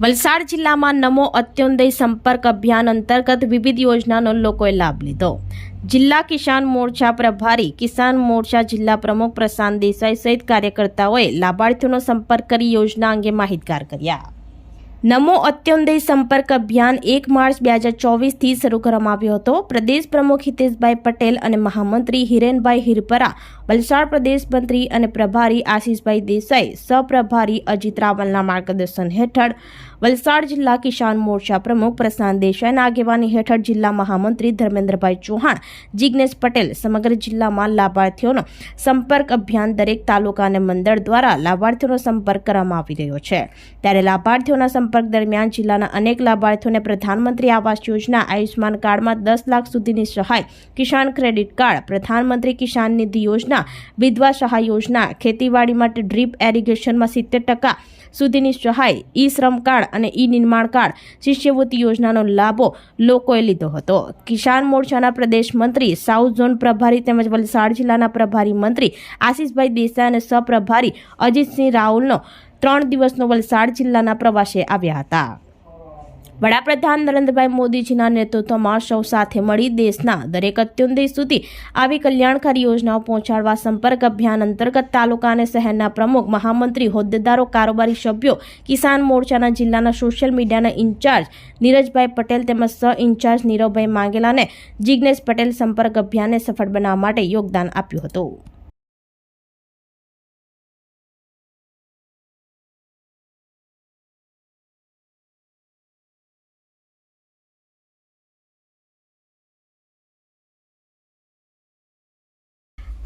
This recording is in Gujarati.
વલસાડ જિલ્લામાં નમો અત્યોદય સંપર્ક અભિયાન અંતર્ગત વિવિધ યોજનાનો લોકોએ લાભ લીધો. જિલ્લા કિસાન મોરચા પ્રભારી, કિસાન મોરચા જિલ્લા પ્રમુખ પ્રશાંત દેસાઈ સહિત કાર્યકર્તાઓએ લાભાર્થીઓનો સંપર્ક કરી યોજના અંગે માહિતગાર કર્યા. નમો અત્યોદય સંપર્ક અભિયાન એક માર્ચ બે હજાર ચોવીસથી શરૂ કરવામાં આવ્યો હતો. પ્રદેશ પ્રમુખ હિતેશભાઈ પટેલ અને મહામંત્રી હિરેનભાઈ હિરપરા, વલસાડ પ્રદેશ મંત્રી અને પ્રભારી આશીષભાઈ દેસાઈ, સહપ્રભારી અજીત રાવલના માર્ગદર્શન હેઠળ વલસાડ જિલ્લા કિસાન મોરચા પ્રમુખ પ્રશાંત દેસાઈના આગેવાની હેઠળ જિલ્લા મહામંત્રી ધર્મેન્દ્રભાઈ ચૌહાણ જિજ્ઞેશ પટેલ સમગ્ર જિલ્લામાં લાભાર્થીઓનો સંપર્ક અભિયાન દરેક તાલુકા અને મંડળ દ્વારા લાભાર્થીઓનો સંપર્ક કરવામાં આવી રહ્યો છે. ત્યારે લાભાર્થીઓના સંપર્ક દરમિયાન જિલ્લાના અનેક લાભાર્થીઓને પ્રધાનમંત્રી આવાસ યોજના આયુષ્માન કાર્ડમાં દસ લાખ સુધીની સહાય, કિસાન ક્રેડિટ કાર્ડ, પ્રધાનમંત્રી કિસાન નિધિ યોજના, વિધવા સહાય યોજના, ખેતીવાડી માટે ડ્રીપ એરિગેશનમાં સિત્તેર ટકા સુધીની સહાય ઈ શ્રમ કાર્ડ અને ઈ નિર્માણ કાર્ડ શિષ્યવૃત્તિ યોજનાનો લાભો લોકોએ લીધો હતો. કિસાન મોરચાના પ્રદેશ મંત્રી, સાઉથ ઝોન પ્રભારી તેમજ વલસાડ જિલ્લાના પ્રભારી મંત્રી આશીષભાઈ દેસાઈ અને સહપ્રભારી અજીતસિંહ રાહુલનો ત્રણ દિવસનો વલસાડ જિલ્લાના પ્રવાસે આવ્યા હતા. વડાપ્રધાન નરેન્દ્રભાઈ મોદીજીના નેતૃત્વમાં સૌ સાથે મળી દેશના દરેક અત્યુંદય સુધી આવી કલ્યાણકારી યોજનાઓ પહોંચાડવા સંપર્ક અભિયાન અંતર્ગત તાલુકા અને શહેરના પ્રમુખ, મહામંત્રી, હોદ્દેદારો, કારોબારી સભ્યો, કિસાન મોરચાના જિલ્લાના સોશિયલ મીડિયાના ઇન્ચાર્જ નીરજભાઈ પટેલ તેમજ સહ ઇન્ચાર્જ નીરવભાઈ માંગેલાને જિજ્ઞેશ પટેલ સંપર્ક અભિયાનને સફળ બનાવવા માટે યોગદાન આપ્યું હતું.